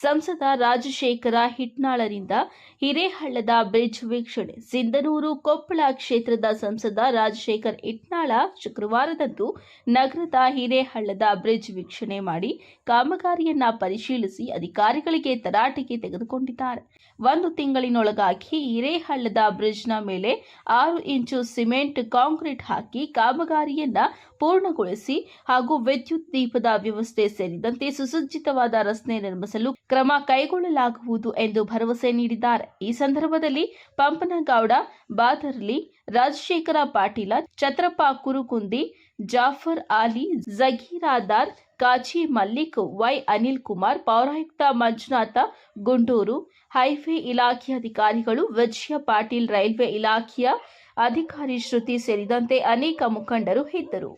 ಸಂಸದ ರಾಜಶೇಖರ ಹಿಟ್ನಾಳರಿಂದ ಹಿರೇಹಳ್ಳದ ಬ್ರಿಡ್ಜ್ ವೀಕ್ಷಣೆ. ಸಿಂಧನೂರು ಕೊಪ್ಪಳ ಕ್ಷೇತ್ರದ ಸಂಸದ ರಾಜಶೇಖರ್ ಇಟ್ನಾಳ ಶುಕ್ರವಾರದಂದು ನಗರದ ಹಿರೇಹಳ್ಳದ ಬ್ರಿಡ್ಜ್ ವೀಕ್ಷಣೆ ಮಾಡಿ ಕಾಮಗಾರಿಯನ್ನ ಪರಿಶೀಲಿಸಿ ಅಧಿಕಾರಿಗಳಿಗೆ ತರಾಟೆಗೆ ತೆಗೆದುಕೊಂಡಿದ್ದಾರೆ. ಒಂದು ತಿಂಗಳಿನೊಳಗಾಗಿ ಹಿರೇಹಳ್ಳದ ಬ್ರಿಡ್ಜ್ನ ಮೇಲೆ ಆರು ಇಂಚು ಸಿಮೆಂಟ್ ಕಾಂಕ್ರೀಟ್ ಹಾಕಿ ಕಾಮಗಾರಿಯನ್ನ ಪೂರ್ಣಗೊಳಿಸಿ ಹಾಗೂ ವಿದ್ಯುತ್ ದೀಪದ ವ್ಯವಸ್ಥೆ ಸೇರಿದಂತೆ ಸುಸಜ್ಜಿತವಾದ ರಸ್ತೆ ನಿರ್ಮಿಸಲು ಕ್ರಮ ಕೈಗೊಳ್ಳಲಾಗುವುದು ಎಂದು ಭರವಸೆ ನೀಡಿದ್ದಾರೆ. ಈ ಸಂದರ್ಭದಲ್ಲಿ ಪಂಪನಗೌಡ, ಬಾದರ್ಲಿ, ರಾಜಶೇಖರ ಪಾಟೀಲ, ಛತ್ರಪ್ಪ ಕುರುಕುಂದಿ, ಜಾಫರ್ ಆಲಿ, ಜಗೀರಾದಾರ್, ಕಾಜಿ ಮಲ್ಲಿಕ್, ವೈ ಅನಿಲ್ ಕುಮಾರ್ ಪೌರಾಯುಕ್ತ ಮಂಜುನಾಥ ಗುಂಡೂರು, ಹೈವೇ ಇಲಾಖೆ ಅಧಿಕಾರಿಗಳು ವಿಜಯ ಪಾಟೀಲ್ ರೈಲ್ವೆ ಇಲಾಖೆಯ ಅಧಿಕಾರಿ ಶ್ರುತಿ ಸೇರಿದಂತೆ ಅನೇಕ ಮುಖಂಡರು ಇದ್ದರು.